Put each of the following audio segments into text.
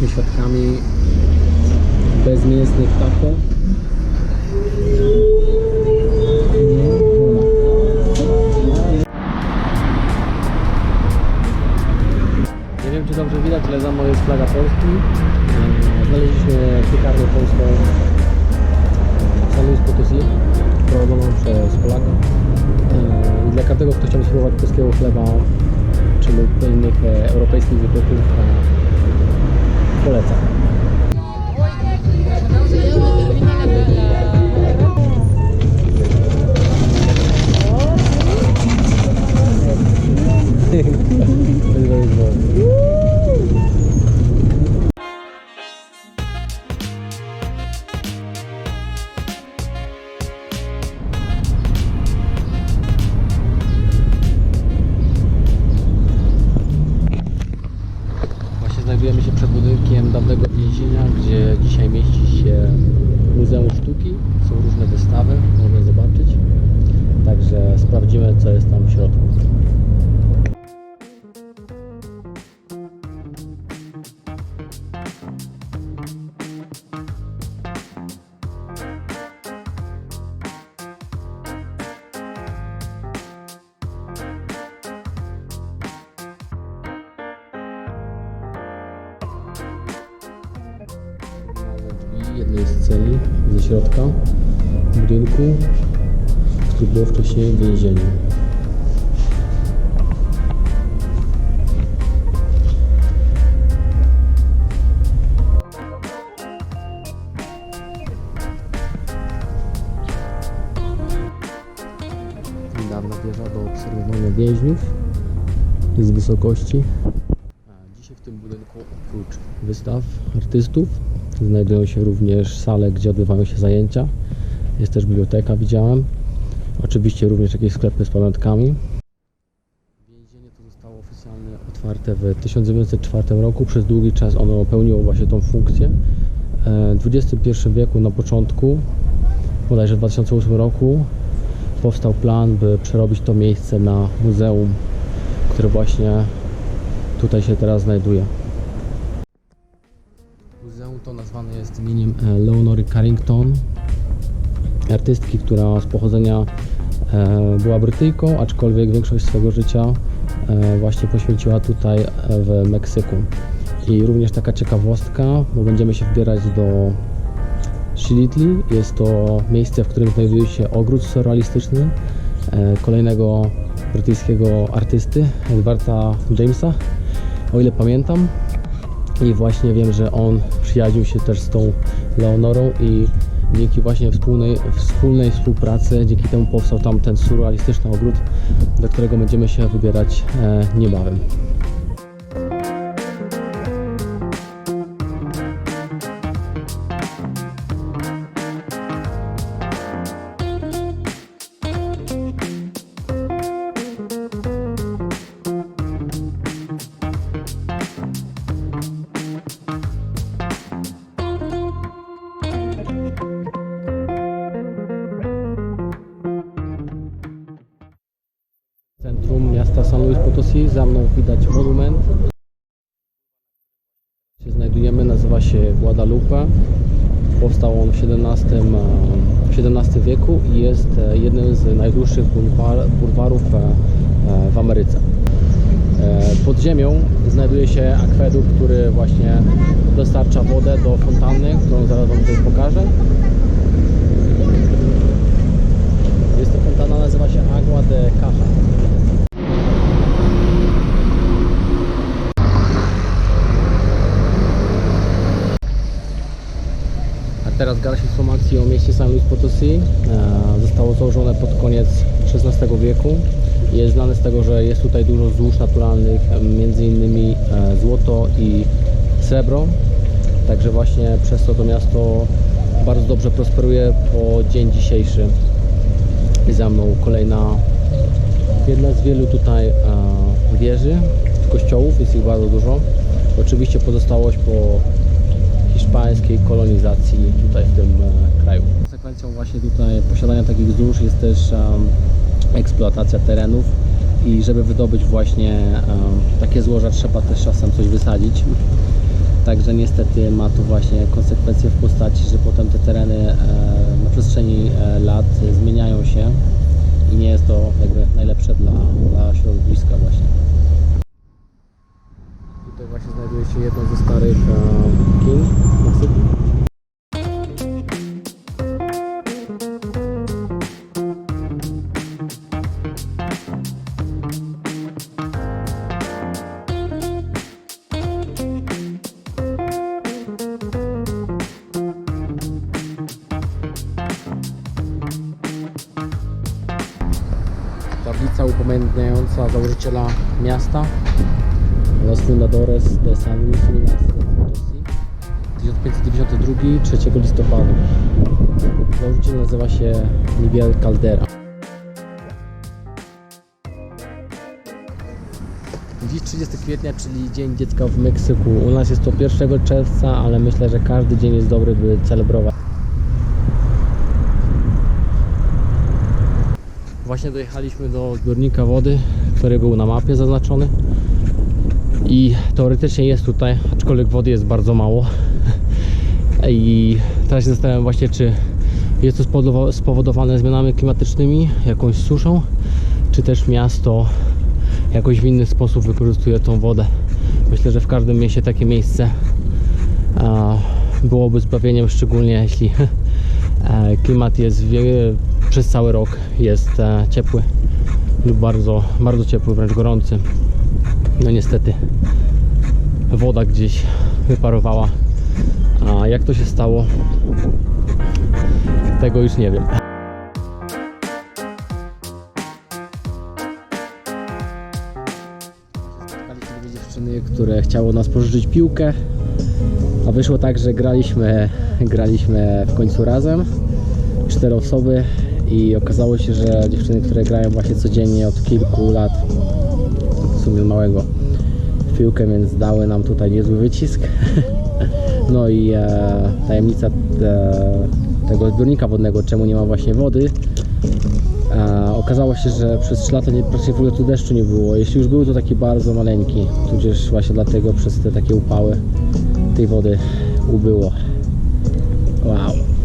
Jesteśmy świadkami bezmięsnych taco. Nie wiem czy dobrze widać, ale za mną jest flaga Polski. E, Znaleźliśmy piekarnię polską w San Luis Potosi, prowadzoną przez Polaka. E, I dla każdego, kto chciał spróbować polskiego chleba, czy lub innych e, europejskich wypytów, e, celi ze środka budynku, który było wcześniej więzienie. Dawna wieża do obserwowania więźniów z wysokości. Dzisiaj w tym budynku oprócz wystaw artystów znajdują się również sale, gdzie odbywają się zajęcia. Jest też biblioteka, widziałem. Oczywiście również jakieś sklepy z pamiątkami. Więzienie to zostało oficjalnie otwarte w 1904 roku. Przez długi czas ono pełniło właśnie tą funkcję. E, W XXI wieku na początku, bodajże w 2008 roku, powstał plan, by przerobić to miejsce na muzeum, które właśnie tutaj się teraz znajduje. To nazwane jest imieniem e, Leonory Carrington, artystki, która z pochodzenia e, była Brytyjką, aczkolwiek większość swojego życia e, właśnie poświęciła tutaj w Meksyku. I również taka ciekawostka, bo będziemy się wbierać do Xilitli. Jest to miejsce, w którym znajduje się ogród surrealistyczny kolejnego brytyjskiego artysty, Edwarda Jamesa, o ile pamiętam. I właśnie wiem, że on przyjaźnił się też z tą Leonorą i dzięki właśnie wspólnej, wspólnej współpracy, dzięki temu powstał tam ten surrealistyczny ogród, do którego będziemy się wybierać e, niebawem. Potosi, za mną widać monument. Się znajdujemy, nazywa się Guadalupe. Powstał on w XVII, e, w XVII wieku i jest e, jednym z najdłuższych bulwar, bulwarów e, w Ameryce. Pod ziemią znajduje się akwedukt, który właśnie dostarcza wodę do fontanny, którą zaraz Wam tutaj pokażę. Jest to fontana, nazywa się Agua de Caja. Teraz garść informacji o mieście San Luis Potosi. E, Zostało założone pod koniec XVI wieku. Jest znane z tego, że jest tutaj dużo złóż naturalnych, e, między innymi e, złoto i srebro. Także właśnie przez to to miasto bardzo dobrze prosperuje po dzień dzisiejszy. I za mną kolejna, jedna z wielu tutaj wieży, kościołów, jest ich bardzo dużo. Oczywiście pozostałość po hiszpańskiej kolonizacji tutaj w tym e, kraju. Konsekwencją właśnie tutaj posiadania takich złóż jest też eksploatacja terenów i żeby wydobyć właśnie takie złoża trzeba też czasem coś wysadzić. także niestety ma to właśnie konsekwencje w postaci, że potem te tereny e, na przestrzeni e, lat zmieniają się i nie jest to jakby najlepsze dla, dla środowiska właśnie. Jedno ze starych e, kin de San Luis Minas Potosí 1592 3 listopada Założyciel nazywa się Miguel Caldera Dziś 30 kwietnia, czyli Dzień Dziecka w Meksyku. U nas jest to 1 czerwca, ale myślę, że każdy dzień jest dobry, by celebrować. Właśnie dojechaliśmy do zbiornika wody, który był na mapie zaznaczony. I teoretycznie jest tutaj, aczkolwiek wody jest bardzo mało. I teraz się zastanawiam właśnie, czy jest to spowodowa- spowodowane zmianami klimatycznymi, jakąś suszą, czy też miasto jakoś w inny sposób wykorzystuje tą wodę. Myślę, że w każdym mieście takie miejsce byłoby zbawieniem, szczególnie jeśli e, klimat jest przez cały rok jest e, ciepły lub bardzo, bardzo ciepły, wręcz gorący. No niestety woda gdzieś wyparowała. A jak to się stało? Tego już nie wiem. Spotkaliśmy dwie dziewczyny, które chciały od nas pożyczyć piłkę. A wyszło tak, że graliśmy, graliśmy w końcu razem. Cztery osoby i okazało się, że dziewczyny, które grają właśnie codziennie od kilku lat, sumie małego, w piłkę, więc dały nam tutaj niezły wycisk. No i e, tajemnica e, tego zbiornika wodnego, czemu nie ma właśnie wody, e, okazało się, że przez 3 lata nie, praktycznie w ogóle tu deszczu nie było. Jeśli już był, to taki bardzo maleńki, tudzież właśnie dlatego przez te takie upały tej wody ubyło. Wow.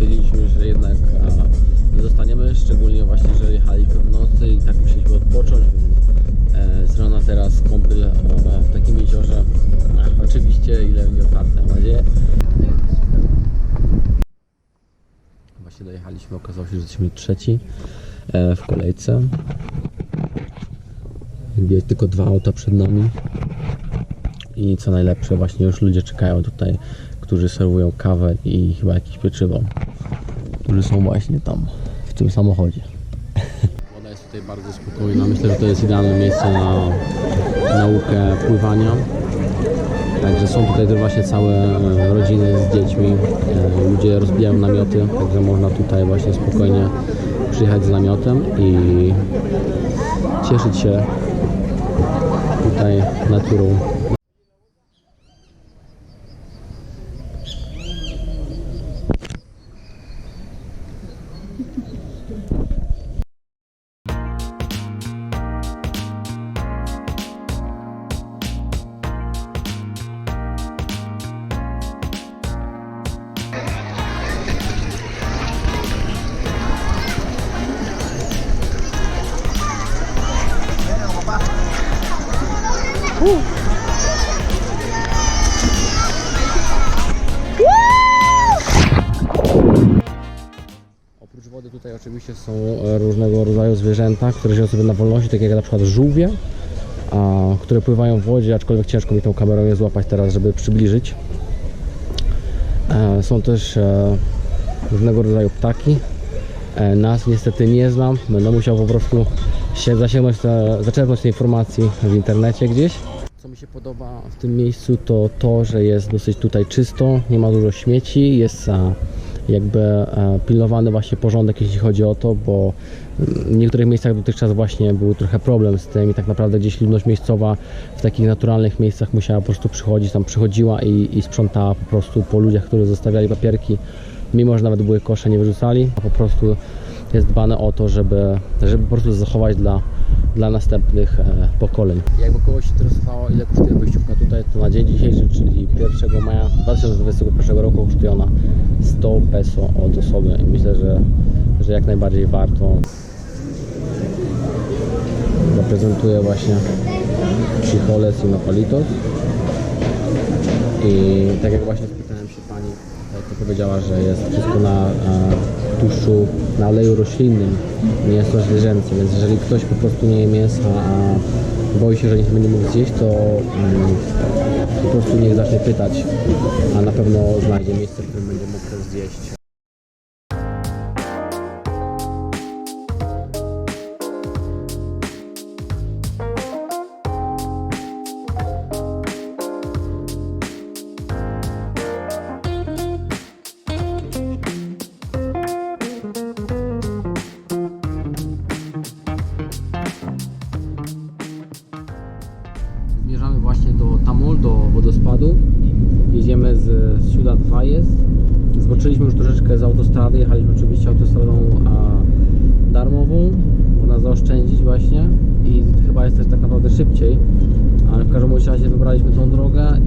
Stwierdziliśmy, że jednak a, nie zostaniemy, szczególnie właśnie, że jechaliśmy w nocy i tak musieliśmy odpocząć, e, z rana teraz kąpiel e, w takim jeziorze, e, oczywiście ile będzie otwarte, mam nadzieję. Właśnie dojechaliśmy, okazało się, że jesteśmy trzeci e, w kolejce. Jest tylko dwa auta przed nami. I co najlepsze, właśnie już ludzie czekają tutaj, którzy serwują kawę i chyba jakieś pieczywo. Którzy są właśnie tam, w tym samochodzie. Woda jest tutaj bardzo spokojna. Myślę, że to jest idealne miejsce na naukę pływania. Także są tutaj też właśnie całe rodziny z dziećmi. E, Ludzie rozbijają namioty, także można tutaj właśnie spokojnie przyjechać z namiotem i cieszyć się tutaj naturą. Oczywiście są e, różnego rodzaju zwierzęta, które żyją sobie na wolności, takie jak na przykład żółwie, a, które pływają w wodzie, aczkolwiek ciężko mi tą kamerą je złapać teraz, żeby przybliżyć. E, Są też e, różnego rodzaju ptaki. E, Nas niestety nie znam, będę musiał po prostu się zasięgnąć, te, zaczerpnąć informacji w internecie gdzieś. Co mi się podoba w tym miejscu to to, że jest dosyć tutaj czysto, nie ma dużo śmieci, jest e, jakby e, pilnowany właśnie porządek jeśli chodzi o to, bo mm, w niektórych miejscach dotychczas właśnie był trochę problem z tym i tak naprawdę gdzieś ludność miejscowa w takich naturalnych miejscach musiała po prostu przychodzić, tam przychodziła i, i sprzątała po prostu po ludziach, którzy zostawiali papierki, mimo że nawet były kosze, nie wyrzucali, a po prostu jest dbane o to, żeby, żeby po prostu zachować dla, dla następnych e, pokoleń. Jakby kogoś interesowało, ile kosztuje wejściówka tutaj, to na dzień dzisiejszy, czyli 1 maja 2021 roku kosztuje ona 100 peso od osoby i myślę, że, że jak najbardziej warto. Reprezentuję właśnie Chijoles i Nopalitos i tak jak właśnie spytałem się pani, e, to powiedziała, że jest wszystko na e, tłuszczu, na oleju roślinnym, to zwierzęce, więc jeżeli ktoś po prostu nie je mięsa, a boi się, że nic będzie mógł zjeść, to mm, po prostu niech zacznie pytać, a na pewno znajdzie miejsce, w którym będzie mógł to zjeść. Autostrady, jechaliśmy oczywiście autostradą a, darmową. Można zaoszczędzić właśnie i chyba jest też tak naprawdę szybciej. Ale w każdym razie wybraliśmy tą drogę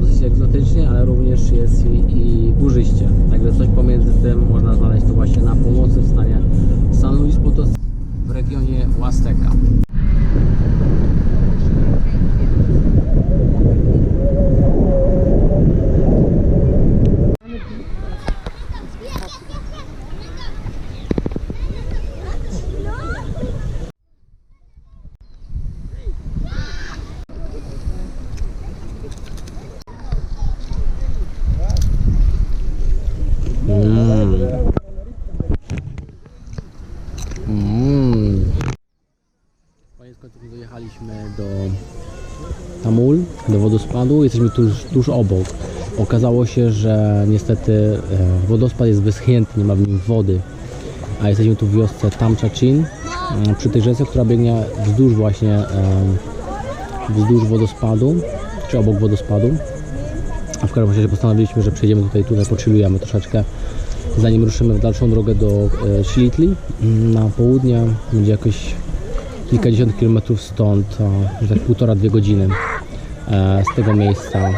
to dosyć egzotycznie, ale również jest i, i górzyście. Także coś pomiędzy tym można znaleźć to właśnie na północy w stanie San Luis Potosí w regionie Huasteca. Mm. Mm. Przyjechaliśmy do Tamul, do wodospadu. Jesteśmy tuż, tuż obok. Okazało się, że niestety e, wodospad jest wyschnięty, nie ma w nim wody. A jesteśmy tu w wiosce Tamczacin, e, przy tej rzece, która biegnie wzdłuż właśnie e, wzdłuż wodospadu, czy obok wodospadu. A w każdym razie postanowiliśmy, że przejdziemy tutaj, tutaj pochillujemy troszeczkę, zanim ruszymy w dalszą drogę do Szlitli. Na południe będzie jakieś kilkadziesiąt kilometrów stąd, tak półtora, dwie godziny e, z tego miejsca.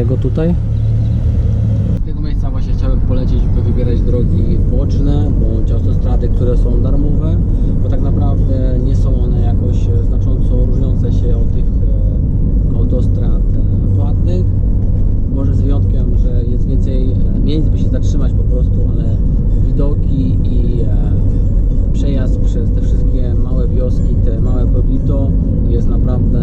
Tego tutaj. Z tego miejsca właśnie chciałem polecieć, by wybierać drogi boczne, bądź autostrady, które są darmowe, bo tak naprawdę nie są one jakoś znacząco różniące się od tych e, autostrad e, płatnych. Może z wyjątkiem, że jest więcej e, miejsc, by się zatrzymać po prostu, ale widoki i przejazd przez te wszystkie małe wioski, te małe poblito jest naprawdę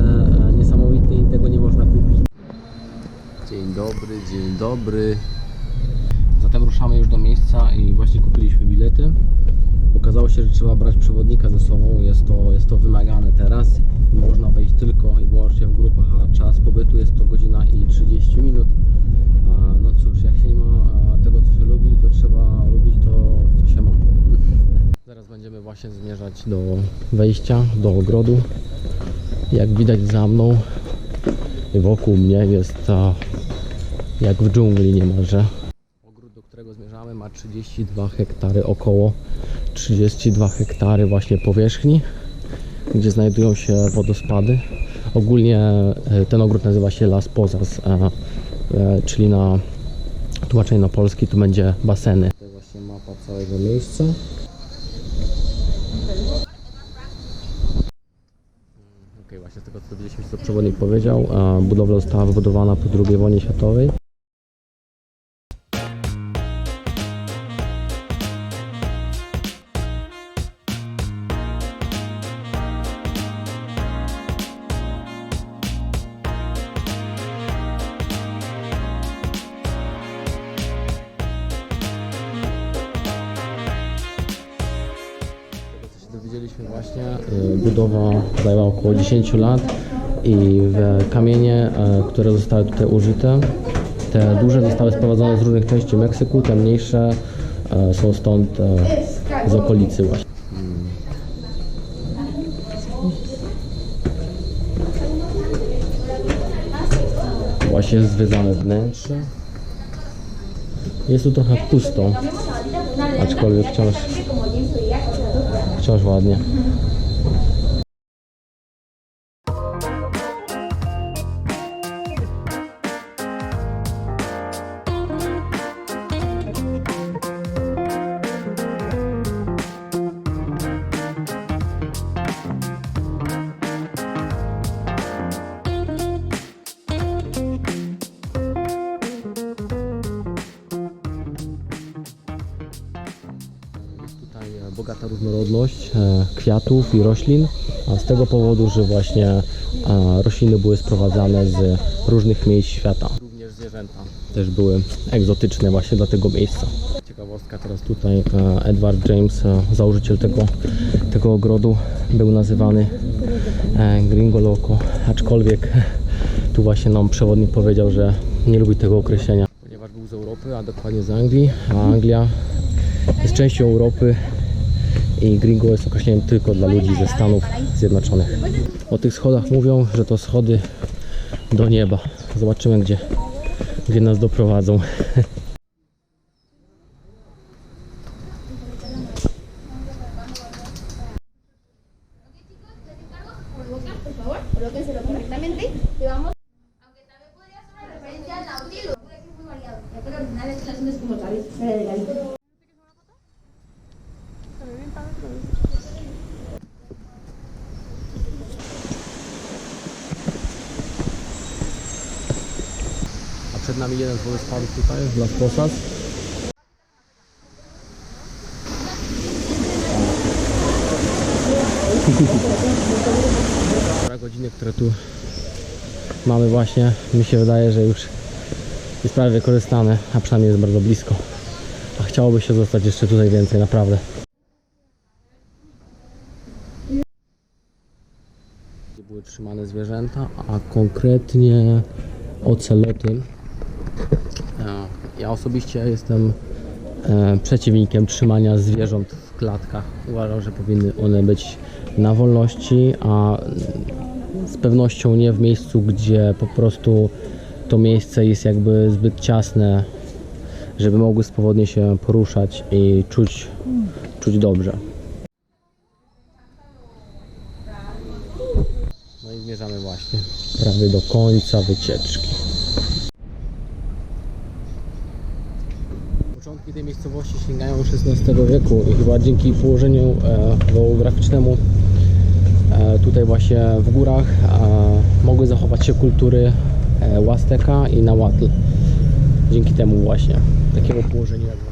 Dzień dobry, dzień dobry. Zatem ruszamy już do miejsca i właśnie kupiliśmy bilety. Okazało się, że trzeba brać przewodnika ze sobą, jest to, jest to wymagane teraz. Można wejść tylko i wyłącznie w grupach, a czas pobytu jest to godzina i 30 minut. No cóż, jak się nie ma tego, co się lubi, to trzeba lubić to, co się ma. Zaraz będziemy właśnie zmierzać do wejścia, do ogrodu. Jak widać za mną wokół mnie jest ta, jak w dżungli niemalże. Ogród, do którego zmierzamy ma 32 hektary, około 32 hektary właśnie powierzchni, gdzie znajdują się wodospady. Ogólnie e, ten ogród nazywa się Las Pozas, e, czyli na tłumaczenie na polski to będzie baseny. To właśnie mapa całego miejsca. Okej, właśnie z tego co dowiedzieliśmy się, co przewodnik powiedział, budowla została wybudowana po II wojnie światowej. Właśnie, y, budowa zajęła około 10 lat i kamienie, y, które zostały tutaj użyte, te duże zostały sprowadzone z różnych części Meksyku, te mniejsze y, są stąd z okolicy właśnie. Właśnie jest wnętrze. Jest tu trochę pusto, aczkolwiek wciąż Wciąż ładnie. Różnorodność e, kwiatów i roślin, a z tego powodu, że właśnie e, rośliny były sprowadzane z różnych miejsc świata. Również zwierzęta też były egzotyczne właśnie dla tego miejsca. Ciekawostka teraz tutaj e, Edward James, założyciel tego, tego ogrodu, był nazywany e, Gringo Loco, aczkolwiek tu właśnie nam przewodnik powiedział, że nie lubi tego określenia, ponieważ był z Europy, a dokładnie z Anglii, a Anglia jest częścią Europy i Gringo jest określeniem tylko dla ludzi ze Stanów Zjednoczonych. O tych schodach mówią, że to schody do nieba. Zobaczymy, gdzie, gdzie nas doprowadzą. przed nami jeden z wodospadów tutaj, Las Posas. Godziny, które tu mamy właśnie, mi się wydaje, że już jest prawie wykorzystane, a przynajmniej jest bardzo blisko. A chciałoby się zostać jeszcze tutaj więcej, naprawdę. Były trzymane zwierzęta, a konkretnie oceloty. Ja osobiście jestem e, przeciwnikiem trzymania zwierząt w klatkach. Uważam, że powinny one być na wolności, a z pewnością nie w miejscu, gdzie po prostu to miejsce jest jakby zbyt ciasne, żeby mogły swobodnie się poruszać i czuć, czuć dobrze. No i zmierzamy właśnie prawie do końca wycieczki. Początki tej miejscowości sięgają XVI wieku i chyba dzięki położeniu e, geograficznemu e, tutaj właśnie w górach e, mogły zachować się kultury Łasteka i Nahuatl. Dzięki temu właśnie takiego położenia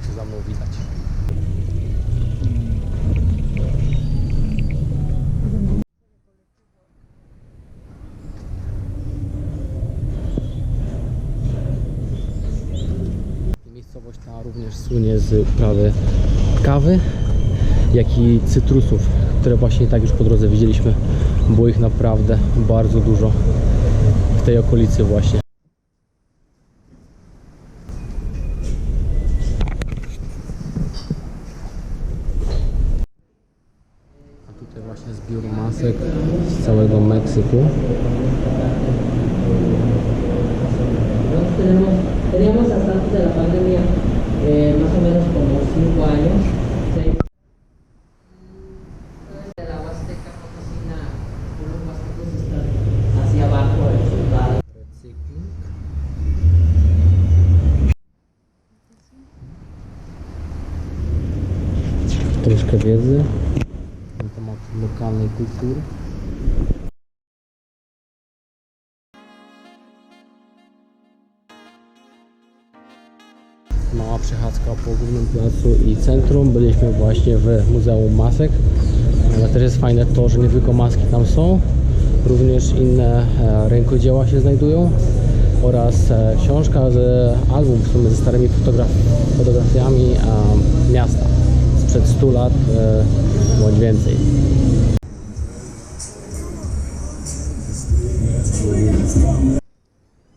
słynie z uprawy kawy, jak i cytrusów, które właśnie tak już po drodze widzieliśmy. Było ich naprawdę bardzo dużo w tej okolicy właśnie. Troszkę wiedzy na temat lokalnej kultury. Mała przechadzka po głównym placu i centrum. Byliśmy właśnie w Muzeum Masek. Ale też jest fajne to, że nie tylko maski tam są, również inne e, rękodzieła się znajdują oraz e, książka z album w sumie ze starymi fotograf fotografiami miasta sprzed 100 lat e, bądź więcej.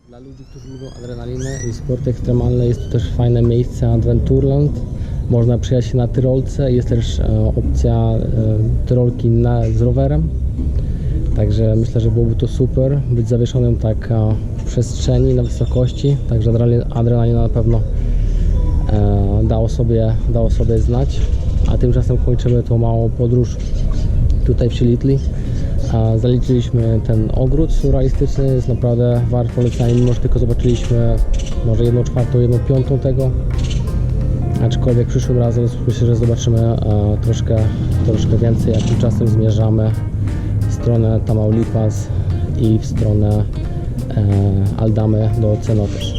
Dla ludzi, którzy lubią adrenalinę i sporty ekstremalne jest to też fajne miejsce Adventureland. Można przyjechać się na Tyrolce, jest też e, opcja e, Tyrolki na, z rowerem. Także myślę, że byłoby to super być zawieszonym tak w przestrzeni, na wysokości. Także adrenalina, na pewno dało, sobie, dało sobie znać. A tymczasem kończymy tą małą podróż tutaj przy Litli. Zaliczyliśmy ten ogród surrealistyczny, jest naprawdę wart polecenia, mimo że tylko zobaczyliśmy może jedną czwartą, jedną piątą tego. Aczkolwiek przyszłym razem myślę, że zobaczymy e, troszkę, troszkę więcej, a tymczasem zmierzamy w stronę Tamaulipas i w stronę e, Aldamy do Cenotes.